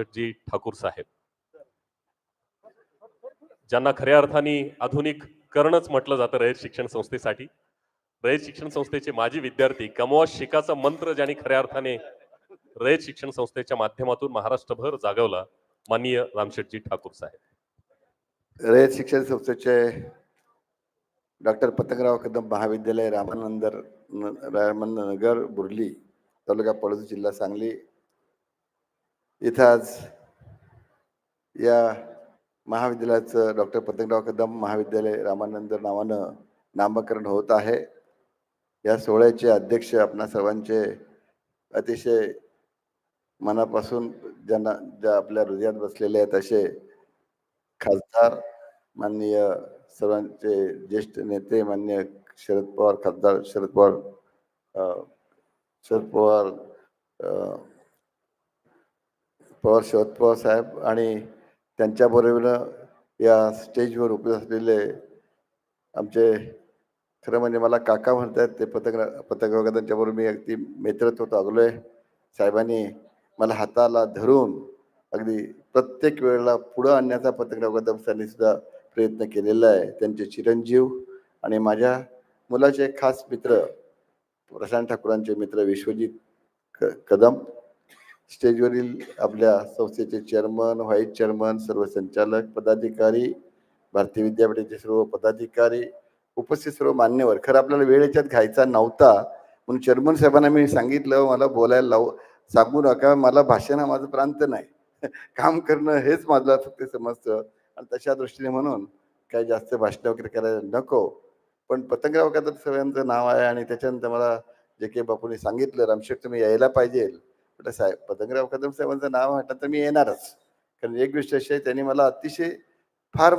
रामशेठजी ठाकूर साहेब. ज्यांना खऱ्या अर्थाने आधुनिक करणच म्हटलं जातं रयत शिक्षण संस्थेसाठी. रयत शिक्षण संस्थेचे माजी विद्यार्थी कमवा शिकाचा मंत्र ज्यांनी खऱ्या अर्थाने रयत शिक्षण संस्थेच्या माध्यमातून महाराष्ट्रभर जागवला माननीय रामशेटजी ठाकूर साहेब. रयत शिक्षण संस्थेचे डॉक्टर पतंगराव कदम महाविद्यालय रामानंदर न- रामानंदनगर बुर्ली तालुका पळस जिल्हा सांगली इथं आज या महाविद्यालयाचं डॉक्टर पतंगराव कदम महाविद्यालय रामानंद नावानं नामकरण होत आहे. या सोहळ्याचे अध्यक्ष आपणा सर्वांचे अतिशय मनापासून ज्यांना ज्या आपल्या हृदयात बसलेले आहेत असे खासदार माननीय सर्वांचे ज्येष्ठ नेते माननीय शरद पवार खासदार शरद पवार शरद पवार पवार शरद पवार साहेब आणि त्यांच्याबरोबर या स्टेजवर उपलब्ध असलेले आमचे खरं म्हणजे मला काका म्हणतात ते पतंग पतंग त्यांच्याबरोबर मी अगदी मित्रत्व आहे. साहेबांनी मला हाताला धरून अगदी प्रत्येक वेळेला पुढं आणण्याचा पतंगराव कदम सुद्धा प्रयत्न केलेला आहे. त्यांचे चिरंजीव आणि माझ्या मुलाचे खास मित्र प्रशांत ठाकूरांचे मित्र विश्वजित क- कदम स्टेजवरील आपल्या संस्थेचे चेअरमन व्हाईस चेअरमन सर्व संचालक पदाधिकारी भारतीय विद्यापीठाचे सर्व पदाधिकारी उपस्थित सर्व मान्यवर. खरं आपल्याला वेळेच्यात घ्यायचा नव्हता. म्हणून चेअरमन साहेबांना मी सांगितलं मला बोलायला लावू सांगू नका मला भाषण हा माझं प्रांत नाही. काम करणं हेच माझं फक्त समजतं. आणि तशा दृष्टीने म्हणून काही जास्त भाषण वगैरे करायला नको. पण पतंगराव कदम सगळ्यांचं नाव आहे आणि त्याच्यानंतर मला जे काही बापूंनी सांगितलं रामशेठ तुम्ही यायला पाहिजे म्हटलं साहेब? पतंगराव कदम साहेबांचं नाव म्हटलं तर मी येणारच. कारण एक गोष्ट अशी आहे त्यांनी मला अतिशय फार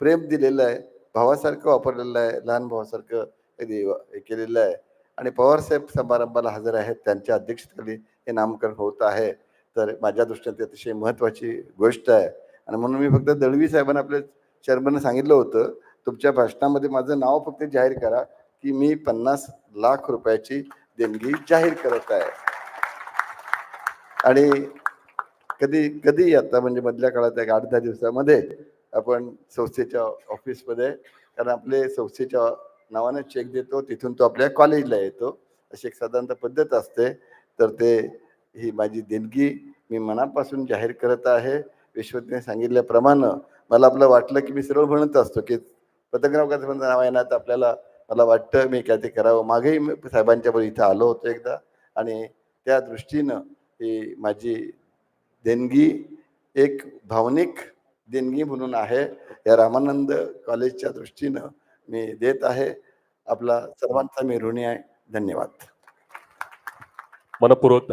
प्रेम दिलेलं आहे भावासारखं वापरलेलं आहे लहान भावासारखं कधी हे केलेलं आहे. आणि पवारसाहेब समारंभाला हजर आहेत त्यांच्या अध्यक्षतेखाली हे नामकरण होत आहे. तर माझ्या दृष्टीने ती अतिशय महत्त्वाची गोष्ट आहे. आणि म्हणून मी फक्त दळवी साहेबांना आपल्या चेअरमनने सांगितलं होतं तुमच्या भाषणामध्ये माझं नाव फक्त जाहीर करा की मी पन्नास लाख रुपयाची देणगी जाहीर करत आहे. आणि कधी कधी आता म्हणजे मधल्या काळात एक आठ दहा दिवसामध्ये आपण संस्थेच्या ऑफिसमध्ये कारण आपले संस्थेच्या नावाने चेक देतो तिथून तो आपल्या कॉलेजला येतो. अशी एक साधारणतः पद्धत असते. तर ते ही माझी देणगी मी मनापासून जाहीर करत आहे. विश्वतने सांगितल्याप्रमाणे मला आपलं वाटलं की मी सरळ म्हणत असतो की पतंगराव कसं नाव येणार तर आपल्याला मला वाटतं मी काय ते करावं. मागेही साहेबांच्या इथं आलो होतो एकदा. आणि त्या दृष्टीनं ही माझी देणगी एक भावनिक देणगी म्हणून आहे. या रामानंद कॉलेजच्या दृष्टीनं मी देत आहे. आपला सर्वांचा मी ऋणी आहे. धन्यवाद. मनपूर्वक